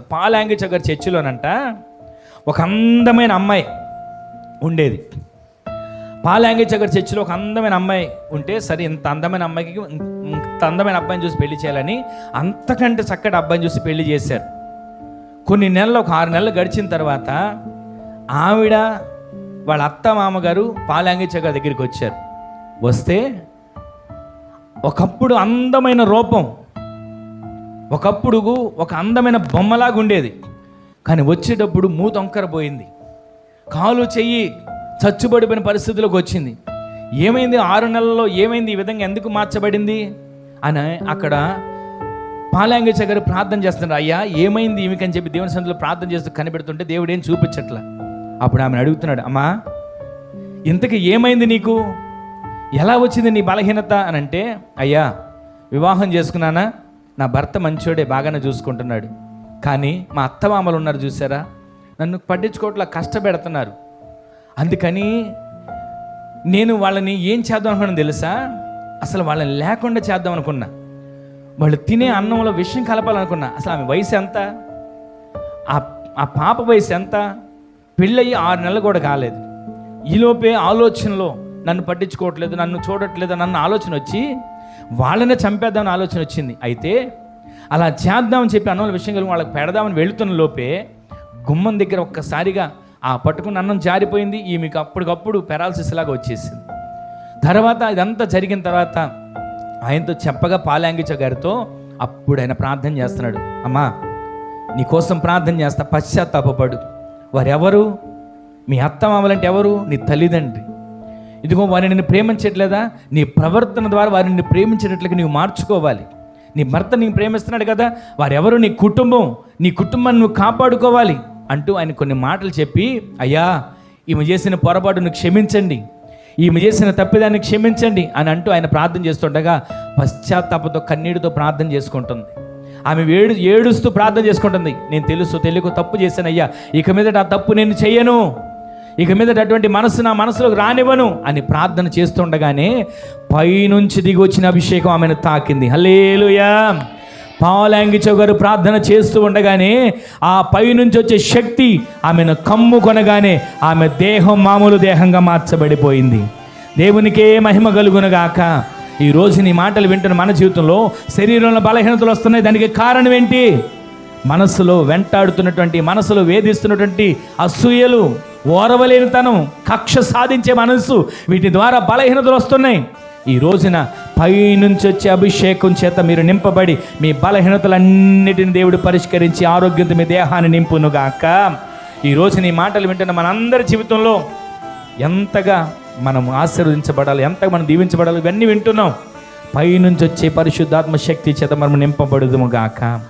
పాలాంగి చగర్ చర్చిలోనంట ఒక అందమైన అమ్మాయి ఉండేది. పాలాంగి చగర్ చర్చిలో ఒక అందమైన అమ్మాయి ఉంటే సరే ఇంత అందమైన అమ్మాయికి ఇంత అందమైన అబ్బాయిని చూసి పెళ్ళి చేయాలని అంతకంటే చక్కటి అబ్బాయిని చూసి పెళ్ళి చేశారు. కొన్ని నెలలు ఒక ఆరు నెలలు గడిచిన తర్వాత ఆవిడ వాళ్ళ అత్త మామగారు పాలాంగి చగర్ దగ్గరికి వచ్చారు. వస్తే ఒకప్పుడు అందమైన రూపం ఒకప్పుడు ఒక అందమైన బొమ్మలాగా ఉండేది. కానీ వచ్చేటప్పుడు మూతొంకర పోయింది కాలు చెయ్యి చచ్చుబడిపోయిన పరిస్థితిలోకి వచ్చింది. ఏమైంది? ఆరు నెలల్లో ఏమైంది? ఈ విధంగా ఎందుకు మార్చబడింది? అని అక్కడ పాలాంగి చగరు ప్రార్థన చేస్తున్నారు అయ్యా ఏమైంది? ఈమెకని చెప్పి దేవుని సందులో ప్రార్థన చేస్తూ కనిపెడుతుంటే దేవుడు ఏం చూపించట్ల. అప్పుడు ఆమెను అడుగుతున్నాడు అమ్మా ఇంతకీ ఏమైంది నీకు? ఎలా వచ్చింది నీ బలహీనత? అని అంటే అయ్యా వివాహం చేసుకున్నానా? నా భర్త మంచోడే బాగానే చూసుకుంటున్నాడు. కానీ మా అత్తమామలు ఉన్నారు చూసారా? నన్ను పట్టించుకోవట్లా కష్టపెడుతున్నారు. అందుకని నేను వాళ్ళని ఏం చేద్దాం అనుకున్నాను తెలుసా? అసలు వాళ్ళని లేకుండా చేద్దాం అనుకున్నా. వాళ్ళు తినే అన్నంలో విషయం కలపాలనుకున్నా. అసలు ఆమె వయసు ఎంత? ఆ ఆ పాప వయసు ఎంత? పెళ్ళయ్యి ఆరు నెలలు కూడా కాలేదు. ఈలోపే ఆలోచనలో నన్ను పట్టించుకోవట్లేదు నన్ను చూడట్లేదు నన్ను ఆలోచన వచ్చి వాళ్ళనే చంపేద్దామని ఆలోచన వచ్చింది. అయితే అలా చేద్దామని చెప్పి అన్నం విషయం కలిగి వాళ్ళకి పెడదామని వెళుతున్న లోపే గుమ్మం దగ్గర ఒక్కసారిగా ఆ పట్టుకున్న అన్నం జారిపోయింది. ఈమెకు అప్పటికప్పుడు పెరాలసిస్ లాగా వచ్చేసింది. తర్వాత ఇదంతా జరిగిన తర్వాత ఆయనతో చెప్పగా పాలాంగిచ గారితో అప్పుడు ఆయన ప్రార్థన చేస్తున్నాడు. అమ్మా నీకోసం ప్రార్థన చేస్తా పశ్చాత్తాపడు వారెవరు? మీ అత్తమామలంటే ఎవరు? నీ తల్లిదండ్రి. ఇదిగో వారిని నేను ప్రేమించట్లేదా? నీ ప్రవర్తన ద్వారా వారిని నిన్ను ప్రేమించేటట్లుగా నీవు మార్చుకోవాలి. నీ భర్త నీకు ప్రేమిస్తున్నాడు కదా వారెవరు నీ కుటుంబం నీ కుటుంబాన్ని నువ్వు కాపాడుకోవాలి అంటూ ఆయన కొన్ని మాటలు చెప్పి అయ్యా ఈమె చేసిన పొరపాటును క్షమించండి. ఈమె చేసిన తప్పిదాన్ని క్షమించండి అని అంటూ ఆయన ప్రార్థన చేస్తుండగా పశ్చాత్తాపంతో కన్నీటితో ప్రార్థన చేసుకుంటుంది. ఆమె ఏడు ఏడుస్తూ ప్రార్థన చేసుకుంటుంది. నేను తెలుసు తెలుగు తప్పు చేశాను అయ్యా ఇక మీదట ఆ తప్పు నేను చెయ్యను ఇక మీదట అటువంటి మనసు నా మనసులోకి రానివ్వను అని ప్రార్థన చేస్తుండగానే పైనుంచి దిగి వచ్చిన అభిషేకం ఆమెను తాకింది. హలేలుయా పావులాంగిచో గారు ప్రార్థన చేస్తూ ఉండగానే ఆ పై నుంచి వచ్చే శక్తి ఆమెను కమ్ము కొనగానే ఆమె దేహం మామూలు దేహంగా మార్చబడిపోయింది. దేవునికే మహిమ కలుగునగాక. ఈ రోజు నీ మాటలు వింటున్న మన జీవితంలో శరీరంలో బలహీనతలు వస్తున్నాయి. దానికి కారణం ఏంటి? మనసులో వెంటాడుతున్నటువంటి మనసులో వేధిస్తున్నటువంటి అసూయలు. ఓరవలేనితనం కక్ష సాధించే మనసు వీటి ద్వారా బలహీనతలు వస్తున్నాయి. ఈ రోజున పైనుంచి వచ్చే అభిషేకం చేత మీరు నింపబడి మీ బలహీనతలన్నిటిని దేవుడు పరిష్కరించి ఆరోగ్యంతో మీ దేహాన్ని నింపునుగాక. ఈ రోజు నీ మాటలు వింటున్న మనందరి జీవితంలో ఎంతగా మనం ఆశీర్వదించబడాలి ఎంతగా మనం దీవించబడాలి ఇవన్నీ వింటున్నాం. పైనుంచి వచ్చే పరిశుద్ధాత్మ శక్తి చేత మనం నింపబడుదుము గాక